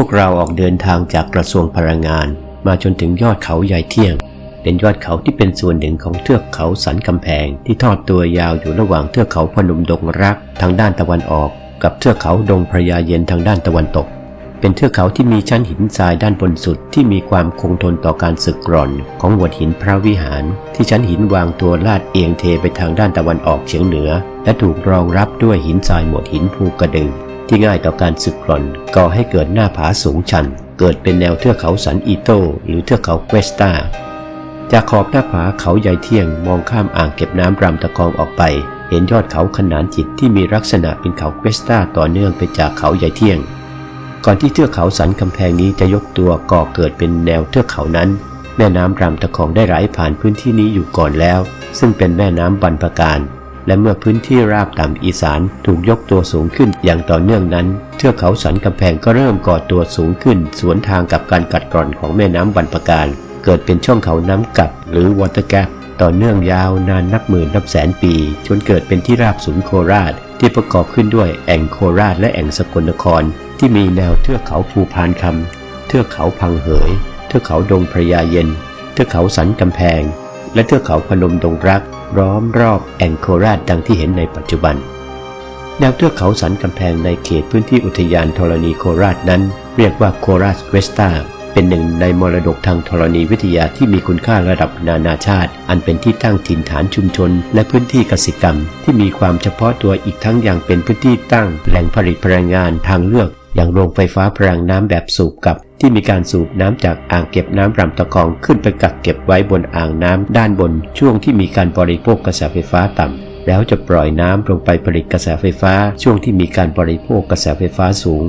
วกเราออกเดินทางจากกระทรวงพลังงาน มาจนถึงยอดเขาใหญ่เที่ยง เป็นยอดเขาที่เป็นส่วนหนึ่งของเทือกเขาสันกำแพง ที่ทอดตัวยาวอยู่ระหว่างเทือกเขาพนมดงรักทางด้านตะวันออก กับเทือกเขาดงพระยาเย็นทางด้านตะวันตก เป็นเทือกเขาที่มีชั้นหินทรายด้านบนสุดที่มีความคงทนต่อการสึกกร่อนของหวดหินพระวิหาร ที่ชั้นหินวางตัวลาดเอียงเทไปทางด้านตะวันออกเฉียงเหนือ และถูกรองรับด้วยหินทรายหมวดหินภูกระดึง ที่ง่ายต่อการสึกกร่อนก่อให้เกิดหน้าผาสูงชัน เกิดเป็นแนวเทือกเขาสันอีโต หรือเทือกเขาเกวสตาจากขอบหน้าผาเขาใหญ่เที่ยงมองข้ามอ่างเก็บน้ำรำตะกองออกไป เห็นยอดเขาขนานจิตที่มีลักษณะเป็นเขาเกวสตาต่อเนื่องไปจากเขาใหญ่เที่ยง ก่อนที่เทือกเขาสันกำแพงนี้จะยกตัวก่อเกิดเป็นแนวเทือกเขานั้น แม่น้ำรำตะคองได้ไหลผ่านพื้นที่นี้อยู่ก่อนแล้ว ซึ่งเป็นแม่น้ำบรรพการ และเมื่อพื้นที่ราบต่ำอีสานถูกยกตัวสูงขึ้นอย่างต่อเนื่องนั้น เทือกเขาสันกำแพงก็เริ่มก่อตัวสูงขึ้น สวนทางกับการกัดกร่อนของแม่น้ำบรรพการ เกิดเป็นช่องเขาน้ำกัดหรือวอเตอร์แกปต่อเนื่องยาวนานนับหมื่นนับแสนปี จนเกิดเป็นที่ราบสูงโคราช ที่ประกอบขึ้นด้วยแอ่งโคราชและแอ่งสกลนคร ที่มีแนวเทือกเขาภูพานคำเทือกเขาพังเหย เทือกเขาดงพระยาเย็น เทือกเขาสันกำแพง และเทือกเขาพนมดงรัก ล้อมรอบแองโคราชดังที่เห็นในปัจจุบัน แนวเทือกเขาสันกำแพงในเขตพื้นที่อุทยานธรณีโคราชนั้น เรียกว่าโคราชเวสตาเป็นหนึ่งในมรดกทางธรณีวิทยาที่มีคุณค่าระดับนานาชาติ อันเป็นที่ตั้งถิ่นฐานชุมชน และพื้นที่เกสิกรรม ที่มีความเฉพาะตัวอีกทั้งยังเป็นพื้นที่ตั้งแหล่งผลิตพลังงานทางเลือก อย่างโรงไฟฟ้าพลังน้ำแบบสูบกับ ที่มีการสูบน้ำจากอ่างเก็บน้ำรำตะกองขึ้นไปกักเก็บไว้บนอ่างน้ำด้านบนช่วงที่มีการบริโภคกระแสไฟฟ้าต่ำ แล้วจะปล่อยน้ำลงไปผลิตกระแสไฟฟ้า ช่วงที่มีการบริโภคกระแสไฟฟ้าสูง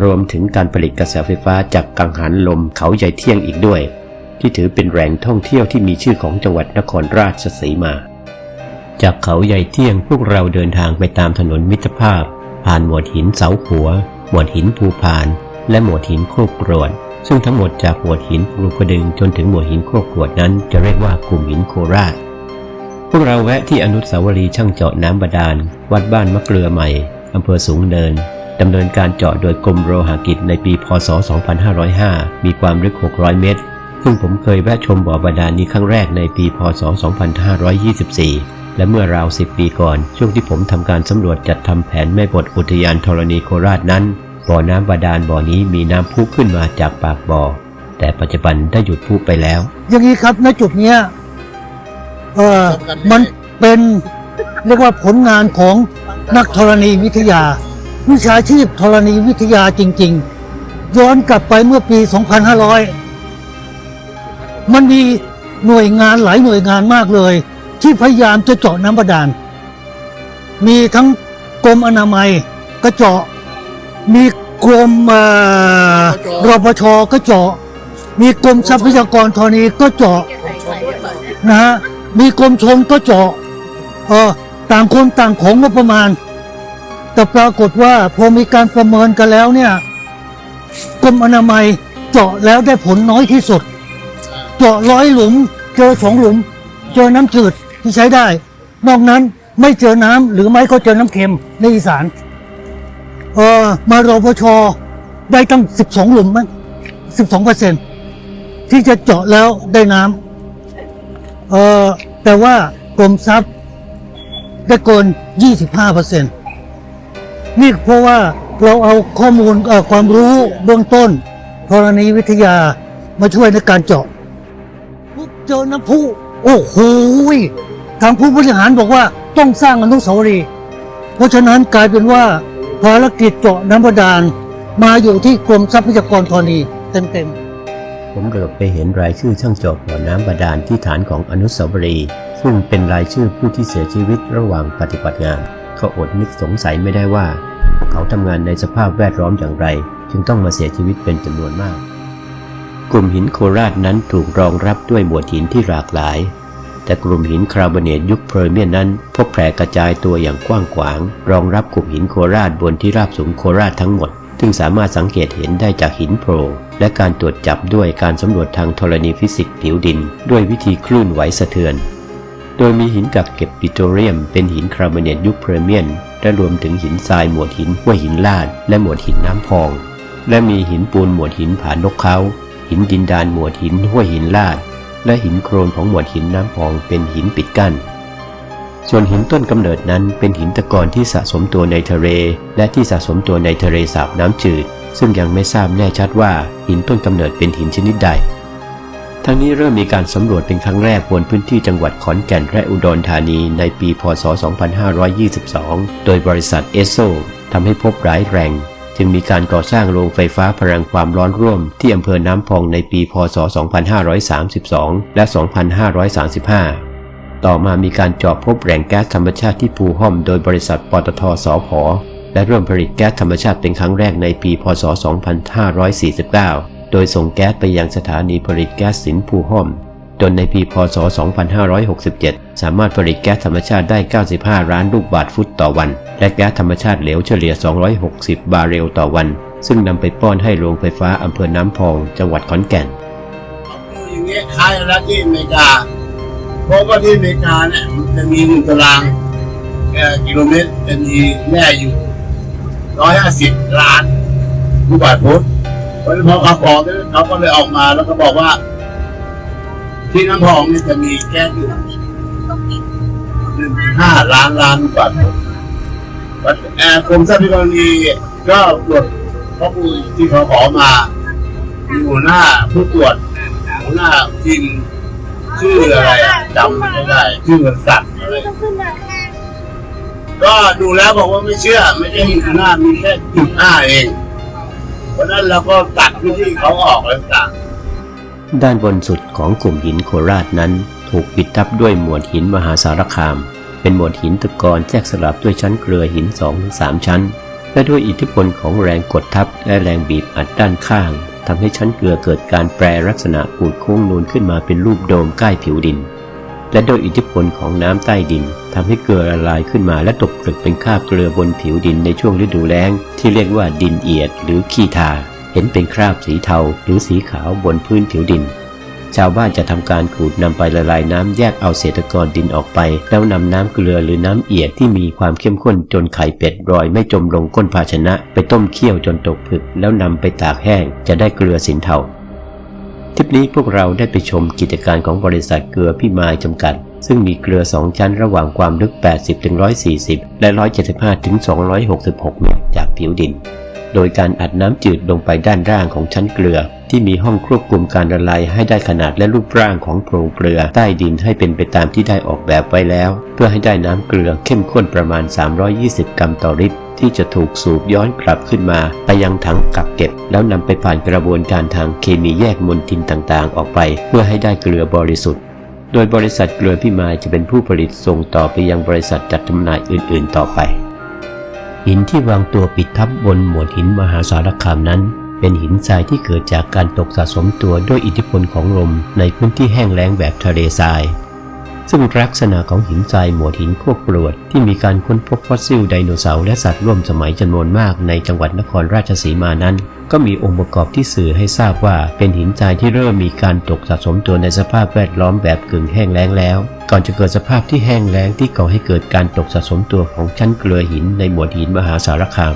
รวมถึงการผลิตกระแสไฟฟ้าจากกังหันลมเขาใหญ่เที่ยงอีกด้วย ที่ถือเป็นแหล่งท่องเที่ยวที่มีชื่อของจังหวัดนครราชสีมา จากเขาใหญ่เที่ยงพวกเราเดินทางไปตามถนนมิตรภาพ ผ่านหมวดหินเสาขัว หมวดหินภูพาน และหมวดหินโคกกรวดซึ่งทั้งหมดจากหมวดหินภูกระดึงจนถึงหมวดหินโคกกรวดนั้นจะเรียกว่ากลุ่มหินโคราช พวกเราแวะที่อนุสาวรีย์ช่างเจาะน้ำบาดาล วัดบ้านมะเกลือใหม่อำเภอสูงเนินดำเนินการเจาะโดยกรมโลหกิจในปีพศ 2505 มีความลึก 600 เมตร ซึ่งผมเคยแวะชมบ่อบาดาลนี้ครั้งแรกในปีพศ 2524 และเมื่อราว 10 ปีก่อน ช่วงที่ผมทำการสำรวจจัดทำแผนแม่บทอุทยานธรณีโคราชนั้น บ่อน้ำบาดาลบ่อนี้มีน้ำพุขึ้นมาจากปากบ่อ แต่ปัจจุบันได้หยุดพุไปแล้ว อย่างนี้ครับณจุดเนี้ยเออมันเป็นเรียกว่าผลงานของนักธรณีวิทยา วิชาชีพธรณีวิทยาจริง ๆ ย้อนกลับไปเมื่อปี 2500 มันมีหน่วยงานหลายหน่วยงานมากเลย ที่พยายามจะเจาะน้ำบาดาล มีทั้งกรมอนามัยก็เจาะ มีกรมเอ่อรปชก็เจาะ มีกรมทรัพยากรธรณีก็เจาะนะฮะมีกรมชนก็เจาะเออต่างคนต่างของงบประมาณ แต่ปรากฏว่าพอมีการประเมินกันแล้วเนี่ยกรมอนามัยเจาะแล้วได้ผลน้อยที่สุด เจาะร้อยหลุม เจอสองหลุม เจอน้ำจืดที่ใช้ได้ นอกนั้นไม่เจอน้ำหรือไม่ก็เจอน้ำเค็มในอีสาน เออมารอพชได้ตั้งสิบสองหลุมมั้งสิบสองเปอร์เซ็นที่จะเจาะแล้วได้น้ำเออแต่ว่ากรมทรัพย์ได้เกินยี่สิบห้าเปอร์เซ็นนี่เพราะว่าเราเอาข้อมูลความรู้เบื้องต้นธรณีวิทยามาช่วยในการเจาะปุ๊บเจอน้ำพุโอ้โหทางผู้บริหารบอกว่าต้องสร้างอนุสาวรีย์เพราะฉะนั้นกลายเป็นว่า ภารกิจเจาะน้ำบาดาลมาอยู่ที่กรมทรัพยากรธรณีเต็มๆ ผมเหลือบไปเห็นรายชื่อช่างเจาะบ่อน้ำบาดาลที่ฐานของอนุสาวรีย์ซึ่งเป็นรายชื่อผู้ที่เสียชีวิตระหว่างปฏิบัติงานก็อดนึกสงสัยไม่ได้ว่า เขาทำงานในสภาพแวดล้อมอย่างไร จึงต้องมาเสียชีวิตเป็นจำนวนมาก กลุ่มหินโคราชนั้นถูกรองรับด้วยหมวดหินที่หลากหลาย แต่กลุ่มหินคาร์บอเนตยุคเพอร์เมียนนั้น พบแผ่กระจายตัวอย่างกว้างขวาง รองรับกลุ่มหินโคราชบนที่ราบสูงโคราชทั้งหมด ซึ่งสามารถสังเกตเห็นได้จากหินโผล่และการตรวจจับด้วยการสำรวจทางธรณีฟิสิกส์ผิวดิน ด้วยวิธีคลื่นไหวสะเทือน โดยมีหินกักเก็บปิโตรเลียม เป็นหินคาร์บอเนตยุคเพอร์เมียน และรวมถึงหินทรายหมวดหินห้วยหินลาด และหมวดหินน้ำพอง และมีหินปูนหมวดหินผานกเขาหินดินดานหมวดหินห้วยหินลาด และหินโครนของหมวดหินน้ำพองเป็นหินปิดกั้น ส่วนหินต้นกำเนิดนั้นเป็นหินตะกอนที่สะสมตัวในทะเล และที่สะสมตัวในทะเลสาบน้ำจืด ซึ่งยังไม่ทราบแน่ชัดว่าหินต้นกำเนิดเป็นหินชนิดใด ทั้งนี้เริ่มมีการสำรวจเป็นครั้งแรกบนพื้นที่จังหวัดขอนแก่นและอุดรธานีในปี พศ 2522 โดยบริษัทเอสโซทำให้พบหลายแหล่ง จึงมีการก่อสร้างโรงไฟฟ้าพลังความร้อนร่วม ที่อำเภอน้ำพองในปีพศ 2532 และ 2535 ต่อมามีการเจาะพบแหล่งแก๊สธรรมชาติที่ภูห้อมโดยบริษัทปตทสพและเริ่มผลิตแก๊สธรรมชาติเป็นครั้งแรกในปีพศ 2549 โดยส่งแก๊สไปยังสถานีผลิตแก๊สสินภูห้อม จนในปีพศ 2567 สามารถผลิตแก๊สธรรมชาติได้ 95 ล้านลูกบาทฟุตต่อวัน และแก๊สธรรมชาติเหลวเฉลี่ย 260 บาร์เรลต่อวัน ซึ่งนำไปป้อนให้โรงไฟฟ้าอำเภอน้ำพอง จังหวัดขอนแก่นอย่างเงี้ยคล้ายแล้วที่อเมริกา เพราะว่าที่อเมริกาเนี่ยมันจะมีหนึ่งตารางกิโลเมตรจะมีแร่อยู่ร้อยห้าสิบล้านลูกบาทฟุตเพราะฉะนั้นพอเขาบอกเนี่เขาก็เลยออกมาแล้วก็บอกว่า ที่น้ำพองเนี่ยจะมีแก๊สอยู่หนึ่งห้าล้านล้านลูกบาทฟุตแอร์กรมทรัพยากรณีก็ตรวจข้อมูลที่เขาขอมามีหัวหน้าผู้ตรวจหัวหน้าทีมชื่ออะไรจำไม่ได้ชื่อบริษัทอะไรก็ดูแล้วบอกว่าไม่เชื่อ ไม่ได้มีหน้ามีแค่จุดห้าเอง เพราะฉะนั้นเราก็ตัดพื้นที่เขาออกแล้วต่าง ด้านบนสุดของกลุ่มหินโคราชนั้น ถูกปิดทับด้วยหมวดหินมหาสารคาม เป็นหมวดหินตะกอนแทรกสลับด้วยชั้นเกลือหิน2อถึงสชั้น และด้วยอิทธิพลของแรงกดทับและแรงบีบอัดด้านข้างทำให้ชั้นเกลือเกิดการแปรลักษณะปูดโค้งนูนขึ้นมาเป็นรูปโดมใกล้ผิวดิน และโดยอิทธิพลของน้ำใต้ดินทำให้เกลือละลายขึ้นมาและตกผลึกเป็นคราบเกลือบนผิวดินในช่วงฤดูแล้ง ที่เรียกว่าดินเอียดหรือขี้ทา เห็นเป็นคราบสีเทาหรือสีขาวบนพื้นผิวดิน ชาวบ้านจะทำการขูดนำไปละลายน้ำแยกเอาเศษตะกอนดินออกไป แล้วนำน้ำเกลือหรือน้ำเอียดที่มีความเข้มข้นจนไข่เป็ดรอยไม่จมลงก้นภาชนะ ไปต้มเคี่ยวจนตกผึก แล้วนำไปตากแห้ง จะได้เกลือสินเทาทิปนี้พวกเราได้ไปชมกิจการของบริษัทเกลือพี่มายจำกัด ซึ่งมีเกลือ2ชั้นระหว่างความลึก 80-140 และ 175-266 เมตรจากผิวดิน โดยการอัดน้ำจืดลงไปด้านล่างของชั้นเกลือ ที่มีห้องควบคุมการละลายให้ได้ขนาดและรูปร่างของโพรงเกลือ ใต้ดินให้เป็นไปตามที่ได้ออกแบบไว้แล้ว เพื่อให้ได้น้ำเกลือเข้มข้นประมาณ 320 กรัมต่อลิตรที่จะถูกสูบย้อนกลับขึ้นมาไปยังถังกักเก็บ แล้วนำไปผ่านกระบวนการทางเคมีแยกมลทินต่างๆ ออกไป เพื่อให้ได้เกลือบริสุทธิ์ โดยบริษัทเกลือพี่มายจะเป็นผู้ผลิตส่งต่อไปยังบริษัทจัดจำหน่ายอื่น ๆ ต่อไป หินที่วางตัวปิดทับบนหมวดหินมหาสารคามนั้น เป็นหินทรายที่เกิดจากการตกสะสมตัวด้วยอิทธิพลของลมในพื้นที่แห้งแล้งแบบทะเลทราย ซึ่งลักษณะของหินทรายหมวดหินพวกกรวดที่มีการค้นพบฟอสซิลไดโนเสาร์และสัตว์ร่วมสมัยจำนวนมากในจังหวัดนครราชสีมานั้น ก็มีองค์ประกอบที่สื่อให้ทราบว่าเป็นหินทรายที่เริ่มมีการตกสะสมตัวในสภาพแวดล้อมแบบกึ่งแห้งแล้งแล้ว ก่อนจะเกิดสภาพที่แห้งแล้งที่ก่อให้เกิดการตกสะสมตัวของชั้นเกลือหินในหมวดหินมหาสารคาม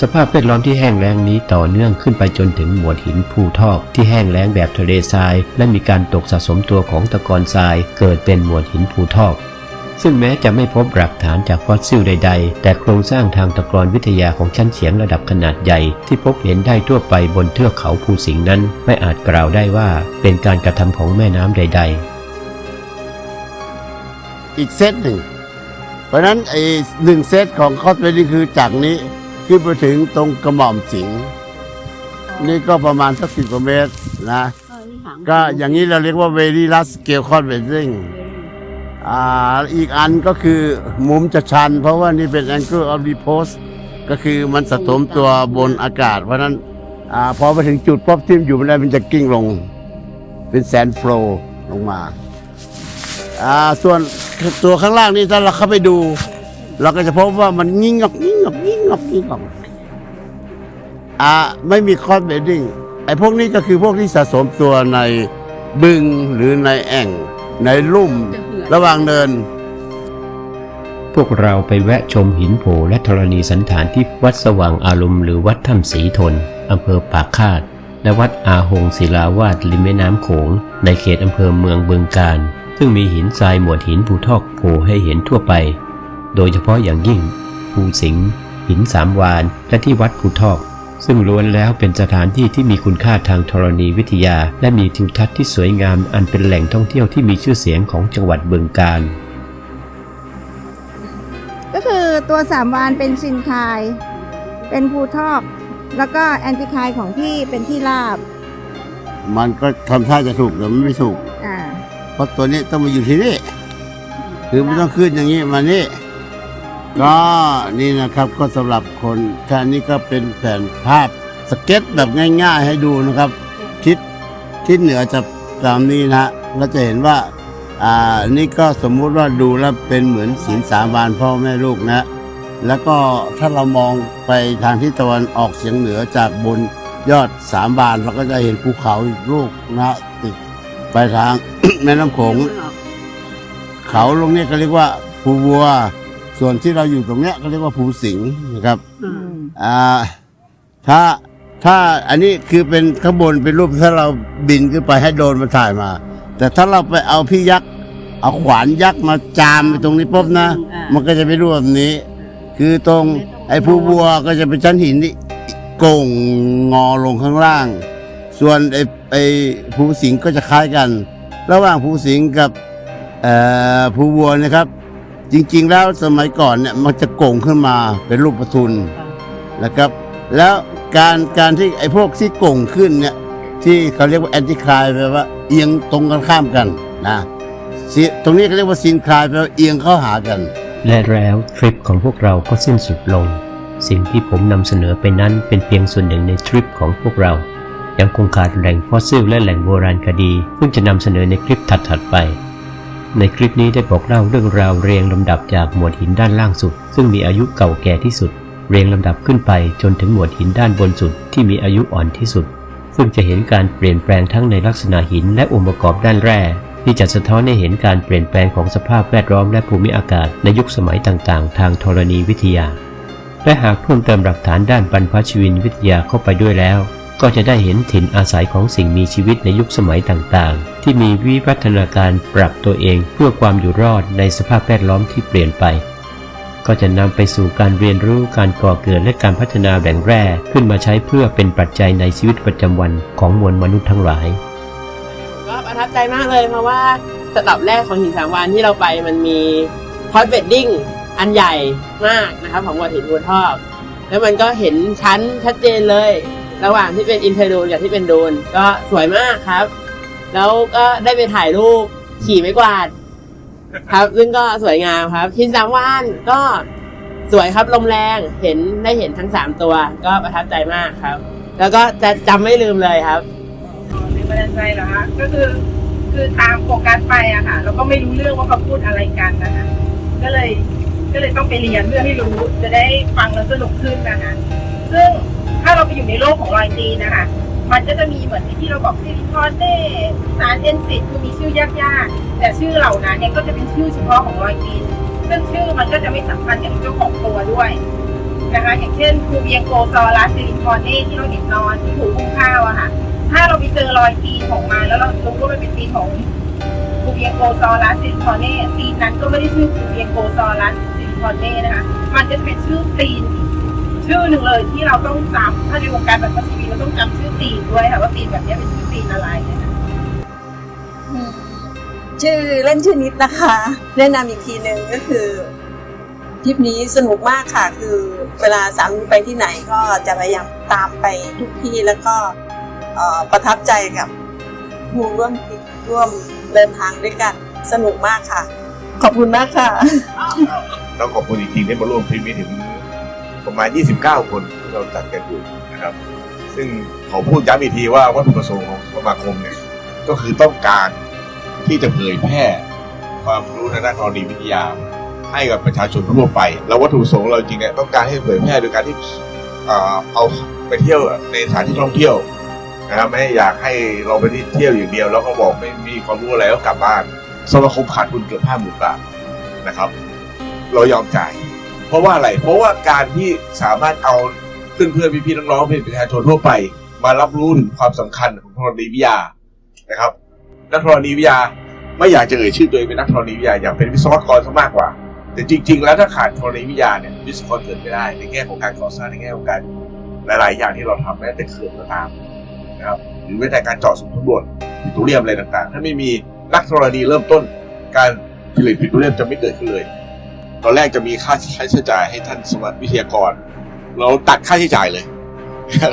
สภาพแวดล้อมที่แห้งแล้งนี้ต่อเนื่องขึ้นไปจนถึงหมวดหินภูทอก ที่แห้งแล้งแบบทะเลทราย และมีการตกสะสมตัวของตะกอนทราย เกิดเป็นหมวดหินภูทอก ซึ่งแม้จะไม่พบหลักฐานจากฟอสซิลใด ๆ แต่โครงสร้างทางตะกอนวิทยาของชั้นเฉียงระดับขนาดใหญ่ ที่พบเห็นได้ทั่วไปบนเทือกเขาภูสิงห์นั้น ไม่อาจกล่าวได้ว่าเป็นการกระทำของแม่น้ำใดอีกเซตหนึ่ง เพราะฉะนั้นไอ้หนึ่งเซตของคอสเวนี่คือจากนี้ขึ้นไปถึงตรงกระหม่อมสิงห์นี่ก็ประมาณสักสิบกว่าเมตรนะ ก็อย่างนี้เราเรียกว่า very large scale conversing อ่าอีกอันก็คือมุมจะชัน เพราะว่านี่เป็น angle of repose ก็คือมันสะสมตัวบนอากาศ เพราะนั้นอาพอไปถึงจุดป๊อปที่มันอยู่ไม่ได้มันจะกิ้งลง เป็นแซนโฟลลงมาอ่าส่วนตัวข้างล่างนี่ถ้าเราเข้าไปดู เราก็จะพบว่ามันงิงงอกงิงงอกงิงงอกงิงงอกอ่าไม่มีคอร์สเบดดิ้งไอ้พวกนี้ก็คือพวกที่สะสมตัวในบึงหรือในแอ่ง ในลุ่ม ระหว่างเนิน พวกเราไปแวะชมหินโผลและธรณีสันฐานที่วัดสว่างอารมณ์หรือวัดถ้ำสีทนอำเภอปากคาด และวัดอาหงศิลาวาสริมแม่น้ำโขง ในเขตอำเภอเมืองเบึงกาฬซึ่งมีหินทรายหมวดหินภูทอกโผลให้เห็นทั่วไป โดยเฉพาะอย่างยิ่งภูสิงห์หินสามวานและที่วัดภูทอก ซึ่งล้วนแล้วเป็นสถานที่ที่มีคุณค่าทางธรณีวิทยา และมีทิวทัศน์ที่สวยงามอันเป็นแหล่งท่องเที่ยวที่มีชื่อเสียงของจังหวัดบึงกาฬก็คือตัวสามวานเป็นซินคาย เป็นภูทอก แล้วก็แอนติคายของที่เป็นที่ราบ มันก็ทำท่าจะถูกแต่มันไม่ถูกอ่า เพราะตัวนี้ต้องมาอยู่ที่นี่ คือไม่ต้องขึ้นอย่างนี้มานี่ ก็นี่นะครับก็สำหรับคนแค่นี้ก็เป็นแผนภาพสเก็ตแบบง่าย ๆ ให้ดูนะครับ ทิศทิศเหนือจะตามนี้นะฮะเราจะเห็นว่าอ่านี่ก็สมมุติว่าดูแล้วเป็นเหมือนศีลสามบานพ่อแม่ลูกนะ แล้วก็ถ้าเรามองไปทางทิศตะวันออกเฉียงเหนือจากบนยอดสามบานเราก็จะเห็นภูเขาอีกลูกนะติดไปทาง แม่น้ำโขงเขาลงนี้ก็เรียกว่าภูวัว ส่วนที่เราอยู่ตรงเนี้ยก็เรียกว่าภูสิงห์นะครับอ่าถ้าถ้าอันนี้คือเป็นข้างบนเป็นรูปถ้าเราบินขึ้นไปให้โดรนมาถ่ายมา แต่ถ้าเราไปเอาพี่ยักษ์เอาขวานยักษ์มาจามไปตรงนี้ปุ๊บนะ มันก็จะเป็นรูปแบบนี้ คือตรงไอ้ภูวัวก็จะเป็นชั้นหินที่โก่งงอลงข้างล่าง ส่วนไอ้ไอ้ภูสิงห์ก็จะคล้ายกัน ระหว่างภูสิงห์กับเอ่อภูวัวนะครับ จริงๆ แล้วสมัยก่อนเนี่ยมันจะโก่งขึ้นมาเป็นรูปประทุนนะครับ แล้วการการที่ไอ้พวกที่โก่งขึ้นเนี่ยที่เขาเรียกว่าแอนติคลายแปลว่าเอียงตรงกันข้ามกันนะซิตรงนี้เขาเรียกว่าซินคลายแปลว่าเอียงเข้าหากัน และแล้วทริปของพวกเราก็สิ้นสุดลง สิ่งที่ผมนำเสนอไปนั้นเป็นเพียงส่วนหนึ่งในทริปของพวกเรายังคงขาดแหล่งฟอสซิลและแหล่งโบราณคดี ซึ่งจะนำเสนอในคลิปถัดๆไป ในคลิปนี้ได้บอกเล่าเรื่องราวเรียงลำดับจากหมวดหินด้านล่างสุด ซึ่งมีอายุเก่าแก่ที่สุด เรียงลำดับขึ้นไปจนถึงหมวดหินด้านบนสุดที่มีอายุอ่อนที่สุด ซึ่งจะเห็นการเปลี่ยนแปลงทั้งในลักษณะหินและองค์ประกอบด้านแร่ที่จะสะท้อนให้เห็นการเปลี่ยนแปลงของสภาพแวดล้อมและภูมิอากาศในยุคสมัยต่างๆ ทางธรณีวิทยา และหากเพิ่มเติมหลักฐานด้านบรรพชีวินวิทยาเข้าไปด้วยแล้ว ก็จะได้เห็นถิ่นอาศัยของสิ่งมีชีวิตในยุคสมัยต่างๆ ที่มีวิวัฒนาการปรับตัวเองเพื่อความอยู่รอดในสภาพแวดล้อมที่เปลี่ยนไป ก็จะนำไปสู่การเรียนรู้การก่อเกิดและการพัฒนาแหล่งแร่ขึ้นมาใช้เพื่อเป็นปัจจัยในชีวิตประจำวันของมวลมนุษย์ทั้งหลาย ก็ประทับใจมากเลยเพราะว่าสต็อปแรกของหินสามวานที่เราไปมันมีพอดเบดดิ้งอันใหญ่มากนะครับของวัดหินวัวทอบแล้วมันก็เห็นชั้นชัดเจนเลย ระหว่างที่เป็นอินเทอร์ดูนกับที่เป็นดูนก็สวยมากครับ แล้วก็ได้ไปถ่ายรูปขี่ไม้กวาด ครับ ซึ่งก็สวยงามครับหินสามวานก็สวยครับลมแรงเห็นได้เห็นทั้งสามตัว ก็ประทับใจมากครับ แล้วก็จะจำไม่ลืมเลยครับในบันดาลใจเหรอคะก็คือคือตามโฟกัสไปอะค่ะแล้วก็ไม่รู้เรื่องว่าเขาพูดอะไรกันนะคะก็เลยก็เลยต้องไปเรียนเพื่อให้รู้จะได้ฟังแล้วสนุกขึ้นนะคะ ซึ่งถ้าเราไปอยู่ในโลกของรอยตีนนะคะ มันก็จะมีเหมือนที่เราบอกซิลิคอนเน่สารเอนซิตคือมีชื่อยากๆ แต่ชื่อเหล่านั้นเนี่ยก็จะเป็นชื่อเฉพาะของรอยตีน ซึ่งชื่อมันก็จะไม่สำคัญกับเจ้าของตัวด้วยนะคะ อย่างเช่นคูเบียงโกซอรัสซิลิคอนเน่ที่เราเห็นนอนที่หูคุ้งข้าวอะค่ะ ถ้าเราไปเจอรอยตีนของมันแล้วเรารู้ว่ามันเป็นตีนของคูเบียงโกซอรัสซิลิคอนเน่ตีนนั้นก็ไม่ได้ชื่อคูเบียงโกซอรัสซิลิคอนเน่นะคะ มันจะเป็นชื่อตีนอีก ชื่อหนึ่งเลยที่เราต้องจำถ้าในวงการแบบชีวิตเราต้องจำชื่อตีนด้วยค่ะว่าตีนแบบนี้เป็นชื่อตีนอะไรนะคะชื่อเล่นชื่อนิดนะคะ แนะนำอีกทีหนึ่งก็คือทริปนี้สนุกมากค่ะ คือเวลาสามีไปที่ไหนก็จะพยายามตามไปทุกที่แล้วก็เอ่อประทับใจกับผู้ร่วมทริปร่วมเดินทางด้วยกันสนุกมากค่ะ ขอบคุณมากค่ะ ต้องขอบคุณอีกทีที่มาร่วมทริปนี้ถึง ประมาณ 29 คนที่เราจัดกันอยู่นะครับ ซึ่งขอพูดย้ำอีกทีว่าวัตถุประสงค์ของสมาคมเนี่ยก็คือต้องการที่จะเผยแพร่ความรู้ทางด้านธรณีวิทยา ให้กับประชาชนทั่วไป แล้ววัตถุประสงค์เราจริงเนี่ยต้องการให้เผยแพร่โดยการที่เอาไปเที่ยวในสถานที่ท่องเที่ยวนะครับไม่อยากให้เราไปที่เที่ยวอย่างเดียว แล้วก็บอกไม่มีความรู้อะไรก็กลับบ้านสมาคมขาดทุนเกือบห้าหมื่นบาทนะครับ เรายอมจ่าย เพราะว่าอะไร เพราะว่าการที่สามารถเอาเพื่อนๆพี่ๆน้องๆเป็นประชาชนทั่วไป มารับรู้ถึงความสำคัญของธรณีวิทยานะครับ นักธรณีวิทยาไม่อยากจะเอ่ยชื่อตัวเองเป็นนักธรณีวิทยาอยากเป็นวิศวกรซะมากกว่า แต่จริง ๆ แล้วถ้าขาดธรณีวิทยาเนี่ยวิศวกรเกิดไม่ได้ในแง่ของการก่อสร้างในแง่ของการหลาย ๆ อย่างที่เราทำแม้แต่เขื่อนก็ตามนะครับหรือแม้แต่การเจาะสุสำรวจปิโตรเลียมอะไรต่าง ๆ ถ้าไม่มีนักธรณีเริ่มต้นการผลิตปิโตรเลียมจะไม่เกิดขึ้นเลย ตอนแรกจะมีค่าใช้จ่ายให้ท่านสมัครวิทยากร เราตัดค่าใช้จ่ายเลย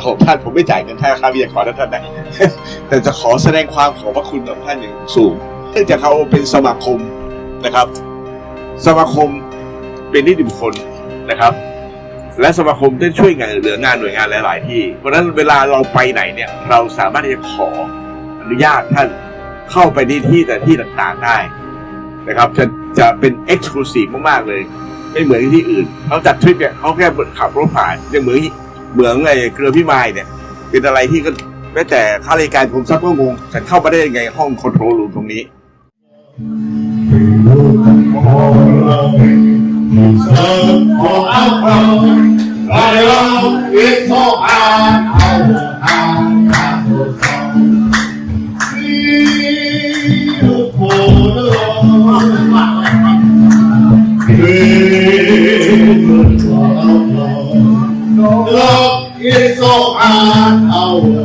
ของท่านผมไม่จ่ายเงินค่าค่าวิทยากรนะท่านนะแต่จะขอแสดงความขอบพระคุณต่อท่านอย่างสูงเนื่องจากเขาเป็นสมาคมนะครับ สมาคมเป็นนิติบุคคลนะครับ และสมาคมได้ช่วยงานเหลืองานหน่วยงานหลาย ๆ ที่ เพราะฉะนั้นเวลาเราไปไหนเนี่ย เราสามารถที่จะขออนุญาตท่านเข้าไปในที่แต่ที่ต่าง ๆ ได้ นะครับจะจะเป็นเอ็กซ์คลูซีฟมากๆเลย ไม่เหมือนที่อื่นเขาจัดทริปเนี่ยเขาแค่ขับรถผ่านอย่งเหมือนเหมืองไอ้เกลือพี่ไม้เนี่ย เป็นอะไรที่ก็แม้แต่ข้ารายการผมซับก็งงฉันเข้ามาได้ยังไงห้องคอนโทรลรูมตรงนี้ขอ no. love is all I know.